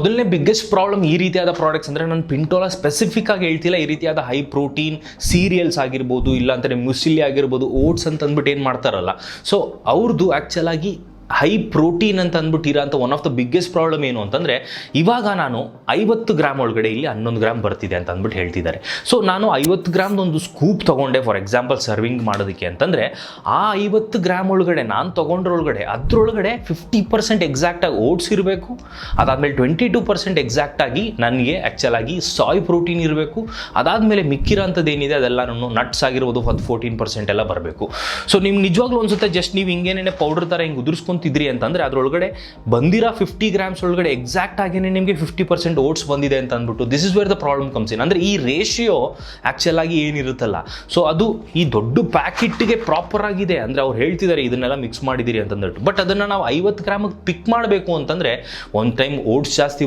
ಮೊದಲನೇ biggest problem ಈ ರೀತಿಯಾದ ಪ್ರಾಡಕ್ಟ್ಸ್ ಅಂದರೆ ನಾನು ಪಿಂಟೋಲ ಸ್ಪೆಸಿಫಿಕ್ ಆಗಿ ಹೇಳ್ತಿಲ್ಲ, ಈ ರೀತಿಯಾದ ಹೈ ಪ್ರೋಟೀನ್ ಸೀರಿಯಲ್ಸ್ ಆಗಿರ್ಬೋದು ಇಲ್ಲ ಅಂತಂದರೆ ಮ್ಯೂಸಿಲಿ ಆಗಿರ್ಬೋದು ಓಟ್ಸ್ ಅಂತ ಅಂದ್ಬಿಟ್ಟು ಏನು ಮಾಡ್ತಾರಲ್ಲ. ಸೊ ಅವ್ರದ್ದು ಆ್ಯಕ್ಚುಲ್ ಆಗಿ ಹೈ ಪ್ರೋಟೀನ್ ಅಂತ ಅಂದ್ಬಿಟ್ಟು ಅಂತ one of the biggest problem ಏನು ಅಂತಂದರೆ, ಇವಾಗ ನಾನು ಐವತ್ತು ಗ್ರಾಮ್ ಒಳಗಡೆ ಇಲ್ಲಿ ಹನ್ನೊಂದು ಗ್ರಾಮ್ ಬರ್ತಿದೆ ಅಂತ ಅಂದ್ಬಿಟ್ಟು ಹೇಳ್ತಿದ್ದಾರೆ. ಸೊ ನಾನು ಐವತ್ತು ಗ್ರಾಮ್ದು ಒಂದು ಸ್ಕೂಪ್ ತೊಗೊಂಡೆ ಫಾರ್ ಎಕ್ಸಾಂಪಲ್ ಸರ್ವಿಂಗ್ ಮಾಡೋದಕ್ಕೆ ಅಂತಂದರೆ, ಆ ಐವತ್ತು ಗ್ರಾಮ್ ಒಳಗಡೆ ನಾನು ತೊಗೊಂಡ್ರೊಳಗಡೆ, ಅದರೊಳಗಡೆ ಫಿಫ್ಟಿ ಪರ್ಸೆಂಟ್ ಎಕ್ಸಾಕ್ಟಾಗಿ ಓಟ್ಸ್ ಇರಬೇಕು, ಅದಾದಮೇಲೆ ಟ್ವೆಂಟಿ ಟೂ ಪರ್ಸೆಂಟ್ ಎಕ್ಸಾಕ್ಟಾಗಿ ನನಗೆ ಆ್ಯಕ್ಚುಲ್ ಆಗಿ ಸಾಯ್ ಪ್ರೋಟೀನ್ ಇರಬೇಕು, ಅದಾದಮೇಲೆ ಮಿಕ್ಕಿರೋಂಥದ್ದು ಏನಿದೆ ಅದೆಲ್ಲನೂ ನಟ್ಸ್ ಆಗಿರ್ಬೋದು ಹತ್ತು ಫೋರ್ಟೀನ್ ಪರ್ಸೆಂಟ್ ಎಲ್ಲ ಬರಬೇಕು. ಸೊ ನಿಮ್ಗೆ ನಿಜವಾಗ್ಲೂ ಅನ್ಸುತ್ತೆ ಜಸ್ಟ್ ನೀವು ಹಿಂಗೇನೇ ಪೌಡರ್ ಥರ ಹಿಂಗೆ ಉದುರಿಸ್ಕೊಂತಿದ್ರಿ ಅಂತಂದರೆ ಅದರೊಳಗಡೆ ಬಂದಿರೋ ಫಿಫ್ಟಿ ಗ್ರಾಮ್ಸ್ ಒಳಗಡೆ ಎಕ್ಸಾಕ್ಟ್ ಆಗಿನೇ ನಿಮಗೆ ಫಿಫ್ಟಿ ಪರ್ಸೆಂಟ್ ಓಟ್ಸ್ ಬಂದಿದೆ ಅಂತ ಅಂದ್ಬಿಟ್ಟು this is where the problem comes in ಅಂದರೆ ಈ ರೇಷಿಯೋ ಆ್ಯಕ್ಚುಲ್ ಆಗಿ ಏನಿರುತ್ತಲ್ಲ. ಸೊ ಅದು ಈ ದೊಡ್ಡ ಪ್ಯಾಕೆಟ್ಗೆ ಪ್ರಾಪರ್ ಆಗಿದೆ ಅಂದರೆ ಅವ್ರು ಹೇಳ್ತಿದ್ದಾರೆ ಇದನ್ನೆಲ್ಲ ಮಿಕ್ಸ್ ಮಾಡಿದ್ದೀರಿ ಅಂತಂದ್ಬಿಟ್ಟು. ಬಟ್ ಅದನ್ನು ನಾವು ಐವತ್ತು ಗ್ರಾಮಿಗೆ ಪಿಕ್ ಮಾಡಬೇಕು ಅಂತಂದರೆ ಒಂದು ಟೈಮ್ ಓಟ್ಸ್ ಜಾಸ್ತಿ